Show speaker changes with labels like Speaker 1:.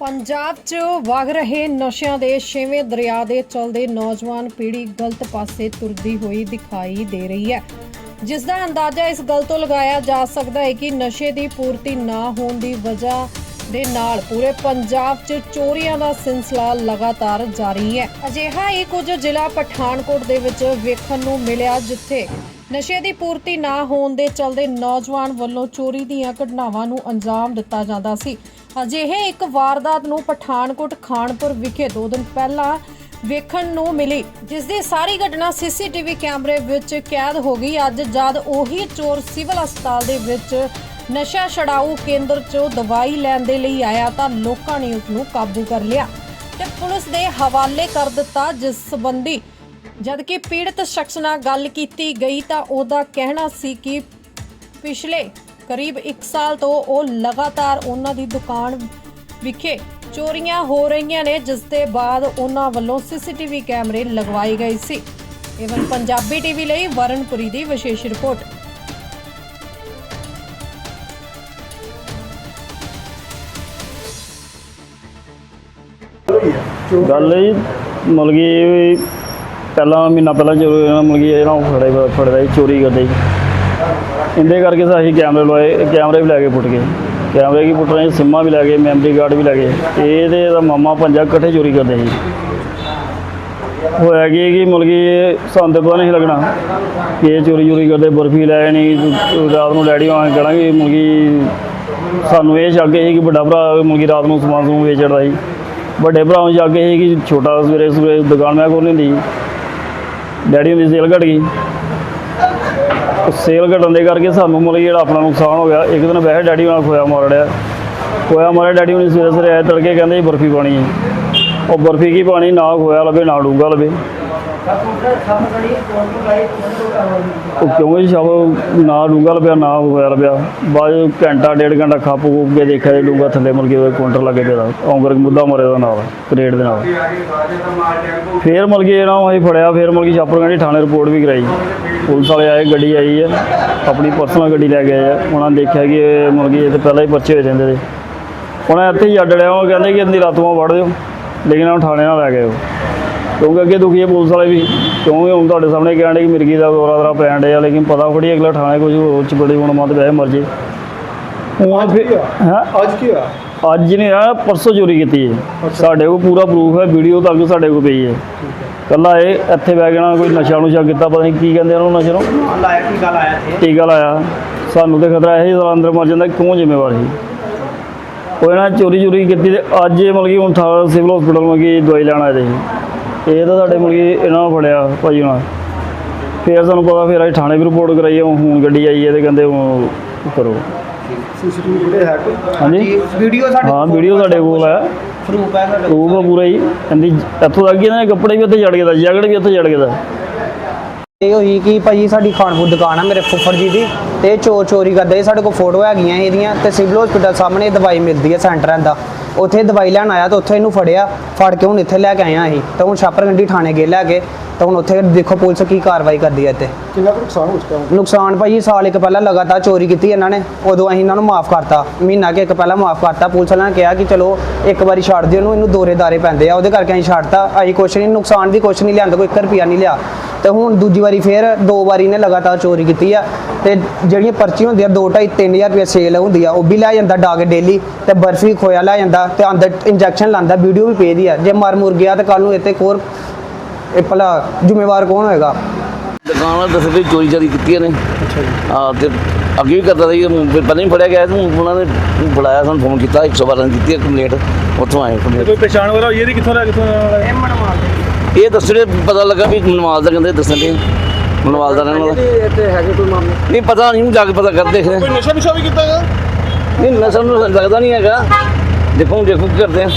Speaker 1: ਪੰਜਾਬ 'ਚ ਵਗ ਰਹੇ ਨਸ਼ਿਆਂ ਦੇ ਛੇਵੇਂ ਦਰਿਆ ਦੇ ਚਲਦੇ ਨੌਜਵਾਨ ਪੀੜ੍ਹੀ ਗਲਤ ਪਾਸੇ ਤੁਰਦੀ ਹੋਈ ਦਿਖਾਈ ਦੇ ਰਹੀ ਹੈ। ਜਿਸ ਦਾ ਅੰਦਾਜ਼ਾ ਇਸ ਗੱਲ ਤੋਂ ਲਗਾਇਆ ਜਾ ਸਕਦਾ ਹੈ ਕਿ ਨਸ਼ੇ ਦੀ ਪੂਰਤੀ ਨਾ ਹੋਣ ਦੀ ਵਜ੍ਹਾ ਦੇ ਨਾਲ ਪੂਰੇ ਪੰਜਾਬ 'ਚ ਚੋਰੀਆਂ ਦਾ ਸਿਲਸਿਲਾ ਲਗਾਤਾਰ ਜਾਰੀ ਹੈ। ਅਜਿਹਾ ਹੀ ਕੁਝ ਜ਼ਿਲ੍ਹਾ ਪਠਾਨਕੋਟ ਦੇ ਵਿੱਚ ਵੇਖਣ ਨੂੰ ਮਿਲਿਆ, ਜਿੱਥੇ ਨਸ਼ੇ ਦੀ ਪੂਰਤੀ ਨਾ ਹੋਣ ਦੇ ਚਲਦੇ ਨੌਜਵਾਨ ਵੱਲੋਂ ਚੋਰੀ ਦੀਆਂ ਘਟਨਾਵਾਂ ਨੂੰ ਅੰਜਾਮ ਦਿੱਤਾ ਜਾਂਦਾ ਸੀ। ਅਜਿਹੇ ਇੱਕ ਵਾਰਦਾਤ ਨੂੰ ਪਠਾਨਕੋਟ ਖਾਨਪੁਰ ਵਿਖੇ ਦੋ ਦਿਨ ਪਹਿਲਾਂ ਵੇਖਣ ਨੂੰ ਮਿਲੀ, ਜਿਸ ਦੀ ਸਾਰੀ ਘਟਨਾ ਸੀਸੀਟੀਵੀ ਕੈਮਰੇ ਵਿੱਚ ਕੈਦ ਹੋ ਗਈ। ਅੱਜ ਜਦ ਉਹੀ ਚੋਰ ਸਿਵਲ ਹਸਪਤਾਲ ਦੇ ਵਿੱਚ ਨਸ਼ਾ ਛਡਾਊ ਕੇਂਦਰ 'ਚੋਂ ਦਵਾਈ ਲੈਣ ਦੇ ਲਈ ਆਇਆ ਤਾਂ ਲੋਕਾਂ ਨੇ ਉਸ ਨੂੰ ਕਾਬੂ ਕਰ ਲਿਆ ਤੇ ਪੁਲਿਸ ਦੇ ਹਵਾਲੇ ਕਰ ਦਿੱਤਾ ਜਿਸ ਸੰਬੰਧੀ। ਜਦਕਿ ਪੀੜਤ ਸ਼ਖਸ ਨਾਲ ਗੱਲ ਕੀਤੀ ਗਈ ਤਾਂ ਉਹਦਾ ਕਹਿਣਾ ਸੀ ਕਿ ਪਿਛਲੇ ਕਰੀਬ 1 ਸਾਲ ਤੋਂ ਉਹ ਲਗਾਤਾਰ ਉਹਨਾਂ ਦੀ ਦੁਕਾਨ ਵਿਖੇ ਚੋਰੀਆਂ ਹੋ ਰਹੀਆਂ ਨੇ, ਜਿਸ ਦੇ ਬਾਅਦ ਉਹਨਾਂ ਵੱਲੋਂ ਸੀਸੀਟੀਵੀ ਕੈਮਰੇ ਲਗਵਾਏ ਗਏ ਸੀ। ਏਵਨ ਪੰਜਾਬੀ ਟੀਵੀ ਲਈ ਵਰਨਪੁਰੀ ਦੀ ਵਿਸ਼ੇਸ਼ ਰਿਪੋਰਟ।
Speaker 2: ਗੱਲ ਇਹ ਮਤਲਬ ਕਿ ਪਹਿਲਾਂ ਮਹੀਨਾ ਪਹਿਲਾਂ ਚੋਰੀ ਮਤਲਬ ਕਿ ਇਹਨਾਂ ਫੜੇ ਫੜਦਾ ਚੋਰੀ ਕਰਦੇ ਇਹਦੇ ਕਰਕੇ ਤਾਂ ਅਸੀਂ ਕੈਮਰੇ ਲਵਾਏ, ਕੈਮਰੇ ਵੀ ਲੈ ਕੇ ਪੁੱਟ ਗਏ। ਕੈਮਰੇ ਕੀ ਪੁੱਟ ਰਹੇ, ਸਿੰਮਾਂ ਵੀ ਲੈ ਗਏ ਮੈਮਰੀ ਕਾਰਡ ਵੀ ਲੈ ਗਏ। ਇਹਦੇ ਦਾ ਮਾਮਾ ਪੰਜਾ ਇਕੱਠੇ ਚੋਰੀ ਕਰਦੇ ਸੀ। ਹੋਇਆ ਕੀ ਕਿ ਮਤਲਬ ਕਿ ਸਾਨੂੰ ਤਾਂ ਪਤਾ ਨਹੀਂ ਸੀ ਲੱਗਣਾ ਕਿ ਇਹ ਚੋਰੀ ਚੋਰੀ ਕਰਦੇ, ਬਰਫੀ ਲੈ ਨਹੀਂ ਰਾਤ ਨੂੰ ਡੈਡੀ ਆਣ ਕਰਾਂਗੇ ਮਤਲਬ ਕਿ ਸਾਨੂੰ ਇਹ ਸ਼ੱਕ ਸੀ ਕਿ ਵੱਡਾ ਭਰਾ ਮਤਲਬ ਕਿ ਰਾਤ ਨੂੰ ਸਮਾਨ ਸਮੂਨ ਵੇਚਦਾ ਸੀ। ਵੱਡੇ ਭਰਾ ਨੂੰ ਜਾ ਕੇ ਸੀ ਕਿ ਛੋਟਾ ਸਵੇਰੇ ਸਵੇਰੇ ਦੁਕਾਨ ਮੈਂ ਖੋਲ੍ਹ ਲੈਂਦੀ ਡੈਡੀ ਦੀ ਸੇਲ ਘਟ ਗਈ। ਸੇਲ ਘਟਣ ਦੇ ਕਰਕੇ ਸਾਨੂੰ ਮਤਲਬ ਜਿਹੜਾ ਆਪਣਾ ਨੁਕਸਾਨ ਹੋ ਗਿਆ। ਇੱਕ ਦਿਨ ਵੈਸੇ ਡੈਡੀ ਨਾਲ ਖੋਇਆ ਮਾਰ ਮਾਰੜਿਆ ਖੋਇਆ ਮਾਰਿਆ, ਡੈਡੀ ਨੂੰ ਸਵੇਰੇ ਸਵੇਰੇ ਆਏ ਤੜਕੇ ਕਹਿੰਦੇ ਜੀ ਬਰਫੀ ਪਾਣੀ ਹੈ। ਉਹ ਬਰਫੀ ਕੀ ਪਾਣੀ? ਨਾ ਖੋਇਆ ਲਵੇ, ਨਾ ਡੂੰਗਾ ਲਵੇ। ਉਹ ਕਿਉਂ ਜੀ ਸ਼ਾਬ ਨਾ ਡੂੰਗਾ ਲਪਿਆ ਨਾ ਹੋਇਆ ਲਪਿਆ ਬਾਅਦ ਘੰਟਾ, ਡੇਢ ਘੰਟਾ ਖੱਪ ਖੁੱਪ ਕੇ ਦੇਖਿਆ ਜੇ ਡੂੰਗਾ ਥੱਲੇ ਮੁੜ ਕੇ ਕਾਊਂਟਰ ਲੱਗੇ ਪਿਆ ਔਂਗਰ ਮੁੱਦਾ ਮਰੇ ਦਾ ਨਾਲ ਕਰੇਟ ਦੇ ਨਾਲ। ਫੇਰ ਮਲ ਕੇ ਇਹਨਾਂ ਨੂੰ ਅਸੀਂ ਫੜਿਆ, ਫੇਰ ਮਲ ਕੇ ਕਹਿੰਦੀ ਥਾਣੇ ਰਿਪੋਰਟ ਵੀ ਕਰਾਈ। ਪੁਲਿਸ ਵਾਲੇ ਆਏ, ਗੱਡੀ ਆਈ ਹੈ ਆਪਣੀ ਪਰਸਨਲ ਗੱਡੀ ਲੈ ਕੇ ਆਏ ਆ। ਉਹਨਾਂ ਨੇ ਦੇਖਿਆ ਕਿ ਇਹ ਮਲ ਕੇ ਇਹ ਤੇ ਪਹਿਲਾਂ ਹੀ ਪਰਚੇ ਹੋ ਜਾਂਦੇ ਨੇ। ਉਹਨਾਂ ਇੱਥੇ ਹੀ ਅੱਡ ਲਿਆ, ਉਹ ਕਹਿੰਦੇ ਕਿ ਇਹਦੀ ਰਾਤੋਂ ਵੜ ਦਿਓ। ਲੇਕਿਨ ਉਹ ਥਾਣੇ ਨਾਲ ਲੈ ਗਏ ਉਹ। ਕਿਉਂਕਿ ਅੱਗੇ ਦੁਖੀ ਹੈ ਪੁਲਿਸ ਵਾਲੇ ਵੀ ਕਿਉਂਕਿ ਹੁਣ ਤੁਹਾਡੇ ਸਾਹਮਣੇ ਕਹਿਣ ਡੇ ਕਿ ਮਿਰਗੀ ਦਾ ਦੌਰਾ ਦੌਰਾ ਪੈਣ ਡਿਆ ਲੇਕਿਨ ਪਤਾ ਥੋੜੀ ਅਗਲਾ ਥਾਣੇ ਕੁਝ ਹੋਰ ਚ ਬੜੀ ਹੁਣ ਮਤ ਵੈਸੇ ਮਰ ਜੇ ਹੁਣ ਫਿਰ ਹੈਂ?
Speaker 3: ਅੱਜ ਕੀ ਹੋਇਆ?
Speaker 2: ਅੱਜ ਨਹੀਂ ਆ ਪਰਸੋਂ ਚੋਰੀ ਕੀਤੀ ਹੈ। ਸਾਡੇ ਕੋਲ ਪੂਰਾ ਪ੍ਰੂਫ ਹੈ ਵੀਡੀਓ ਤੱਕ ਸਾਡੇ ਕੋਲ ਪਈ ਹੈ। ਕੱਲਾ ਇਹ ਇੱਥੇ ਬਹਿ ਕੇ ਨਾ ਕੋਈ ਨਸ਼ਾ ਨੁਸ਼ਾ ਕੀਤਾ ਪਤਾ ਨਹੀਂ ਕੀ ਕਹਿੰਦੇ ਉਹਨੂੰ ਨਸ਼ੇ ਨੂੰ।
Speaker 3: ਲਾਇਆ ਕੀ ਗੱਲ ਆਇਆ ਇੱਥੇ?
Speaker 2: ਟੀਕਾ ਲਾਇਆ ਸਾਨੂੰ ਤੇ ਖਤਰਾ ਇਹ ਜਦੋਂ ਅੰਦਰ ਮਰ ਜਾਂਦਾ ਕਿਉਂ ਜ਼ਿੰਮੇਵਾਰ? ਸੀ ਉਹ ਇਹਨਾਂ ਚੋਰੀ ਚੋਰੀ ਕੀਤੀ ਤੇ ਅੱਜ ਇਹ ਮਤਲਬ ਕਿ ਹੁਣ ਸਿਵਲ ਹਸਪੀਟਲ ਮਤਲਬ ਕਿ ਦਵਾਈ ਲੈਣ ਆਏ ਸੀ ਇਹ ਤਾਂ ਸਾਡੇ ਮਤਲਬ ਕਿ ਇਹਨਾਂ ਨੂੰ ਫੜਿਆ ਭਾਜੀ ਨਾਲ ਫਿਰ ਸਾਨੂੰ ਪਤਾ ਫਿਰ ਅਸੀਂ ਥਾਣੇ ਵੀ ਰਿਪੋਰਟ ਕਰਾਈ ਹੈ ਹੁਣ ਗੱਡੀ ਆਈ ਹੈ ਤੇ ਕਹਿੰਦੇ ਉਹ ਕਰੋ।
Speaker 3: ਸੀਸੀਟੀਵੀ ਜਿਹੜੇ ਹੈ ਕੋਈ?
Speaker 2: ਹਾਂਜੀ।
Speaker 3: ਵੀਡੀਓ ਸਾਡੇ
Speaker 2: ਹਾਂ ਵੀਡੀਓ ਸਾਡੇ ਕੋਲ ਹੈ।
Speaker 3: ਪ੍ਰੂਫ ਹੈ ਸਾਡੇ
Speaker 2: ਪ੍ਰੂਫ ਆ ਪੂਰਾ ਹੀ। ਕਹਿੰਦੀ ਇੱਥੋਂ ਤੱਕ ਕਿ ਇਹਨਾਂ ਦੇ ਕੱਪੜੇ ਵੀ ਉੱਥੇ ਜੜ ਗਿਆ ਦਾ ਜੈਕਟ ਵੀ ਉੱਥੇ ਜੜ ਗਿਆ ਦਾ।
Speaker 4: ਇਹ ਹੋਈ ਕਿ ਭਾਜੀ ਸਾਡੀ ਖਾਨਪੁਰ ਦੁਕਾਨ ਆ ਮੇਰੇ ਫੁੱਫੜ ਜੀ ਦੀ ਤੇ ਇਹ ਚੋਰ ਚੋਰੀ ਕਰਦੇ। ਸਾਡੇ ਕੋਲ ਫੋਟੋ ਹੈਗੀਆਂ ਇਹਦੀਆਂ ਤੇ ਸਿਵਲ ਹਸਪੀਟਲ ਸਾਹਮਣੇ ਦਵਾਈ ਮਿਲਦੀ ਹੈ ਸੈਂਟਰਾਂ ਦਾ। ਉੱਥੇ ਦਵਾਈ ਲੈਣ ਆਇਆ ਤਾਂ ਉੱਥੇ ਇਹਨੂੰ ਫੜਿਆ। ਫੜ ਕੇ ਹੁਣ ਇੱਥੇ ਲੈ ਕੇ ਆਇਆ ਅਸੀਂ। ਤਾਂ ਹੁਣ ਛਾਪਰਗੰਡੀ ਥਾਣੇ ਗਏ ਲੈ ਕੇ। ਤਾਂ ਹੁਣ ਉੱਥੇ ਦੇਖੋ ਪੁਲਿਸ ਕੀ ਕਾਰਵਾਈ ਕਰਦੀ ਹੈ ਇੱਥੇ।
Speaker 3: ਕਿੰਨਾ ਕੁ ਨੁਕਸਾਨ ਹੋ ਚੁੱਕਾ
Speaker 4: ਨੁਕਸਾਨ ਭਾਜੀ ਸਾਲ ਇੱਕ ਪਹਿਲਾਂ ਲਗਾਤਾਰ ਚੋਰੀ ਕੀਤੀ ਇਹਨਾਂ ਨੇ। ਉਦੋਂ ਅਸੀਂ ਇਹਨਾਂ ਨੂੰ ਮਾਫ ਕਰਤਾ। ਮਹੀਨਾ ਕਿ ਇੱਕ ਪਹਿਲਾਂ ਮਾਫ ਕਰਤਾ। ਪੁਲਿਸ ਵਾਲਿਆਂ ਨੇ ਕਿਹਾ ਕਿ ਚਲੋ ਇੱਕ ਵਾਰੀ ਛੱਡ ਦਿਓ ਇਹਨੂੰ। ਇਹਨੂੰ ਦੋਰੇ ਦਾਰੇ ਪੈਂਦੇ ਆ। ਉਹਦੇ ਕਰਕੇ ਅਸੀਂ ਛੱਡਤਾ। ਅਸੀਂ ਕੁਛ ਨਹੀਂ ਨੁਕਸਾਨ ਦੀ ਕੁਛ ਨਹੀਂ ਲਿਆਂਦਾ। ਕੋਈ 1 ਰੁਪਿਆ ਨਹੀਂ ਲਿਆ। ਤੇ ਹੁਣ ਦੂਜੀ ਵਾਰੀ ਫੇਰ ਦੋ ਵਾਰੀ ਨੇ ਲਗਾਤਾਰ ਚੋਰੀ ਕੀਤੀ ਆ ਤੇ ਜਿਹੜੀਆਂ ਪਰਚੀਆਂ ਹੁੰਦੀਆਂ 2 2.5 3000 ਰੁਪਏ ਸੇਲ ਹੁੰਦੀ ਆ ਉਹ ਵੀ ਲੈ ਜਾਂਦਾ ਡਾਗੇ ਡੇਲੀ ਤੇ ਬਰਫੀ ਖੋਇਆ ਲੈ ਜਾਂਦਾ ਤੇ ਅੰਦਰ ਇੰਜੈਕਸ਼ਨ ਲਾਂਦਾ ਵੀਡੀਓ ਵੀ ਪੇਦੀ ਆ। ਜੇ ਮਰ ਮੁਰ ਗਿਆ ਤੇ ਕੱਲ ਨੂੰ ਇੱਥੇ ਹੋਰ ਇਹ ਭਲਾ ਜ਼ਿੰਮੇਵਾਰ ਕੌਣ ਹੋਏਗਾ?
Speaker 5: ਦੁਕਾਨ ਵਾਲੇ ਦੱਸਦੇ ਚੋਰੀ ਚਾਰੀ ਕੀਤੀਆਂ ਨੇ। ਹਾਂ ਤੇ ਅੱਗੇ ਵੀ ਕਰਦਾ ਸੀ ਫਿਰ ਪਹਿਲਾਂ ਹੀ ਫੜਿਆ ਗਿਆ ਤੇ ਉਹਨਾਂ ਨੇ ਬੁਲਾਇਆ ਸਾਨੂੰ ਫੋਨ ਕੀਤਾ 112 ਕੀਤੀ ਕੰਪਲੇਂਟ ਉੱਥੋਂ ਆਏ ਕੰਪਲੇਂਟ
Speaker 3: ਕੋਈ ਪਛਾਣ ਵਾਲਾ ਹੋਈ ਇਹਦੀ ਕਿੱਥੋਂ ਦਾ ਕਿੱਥੋਂ ਦਾ ਵਾਲਾ? ਹੈ
Speaker 5: ਇਹ ਦੱਸੜੇ ਪਤਾ ਲੱਗਾ ਵੀ ਮਨਵਾਲ ਦਾ ਕਹਿੰਦੇ ਦੱਸਣ ਦੇ ਮਨਵਾਲ ਦਾ ਰਹਿਣ ਵਾਲਾ।
Speaker 4: ਇੱਥੇ ਹੈਗੇ ਕੋਈ ਮਾਮਲੇ?
Speaker 5: ਨਹੀਂ ਪਤਾ ਨਹੀਂ ਜਾ ਕੇ ਪਤਾ ਕਰ ਦੇਖਦੇ
Speaker 3: ਕੋਈ ਨਸ਼ਾ ਨੁਸ਼ਾ ਵੀ ਕੀਤਾ ਹੈਗਾ?
Speaker 5: ਨਹੀਂ ਨਸਲ ਨੂੰ ਲੱਗਦਾ ਨਹੀਂ ਹੈਗਾ। ਦੇਖੋ ਦੇਖੋ ਕੀ ਕਰਦੇ ਆ।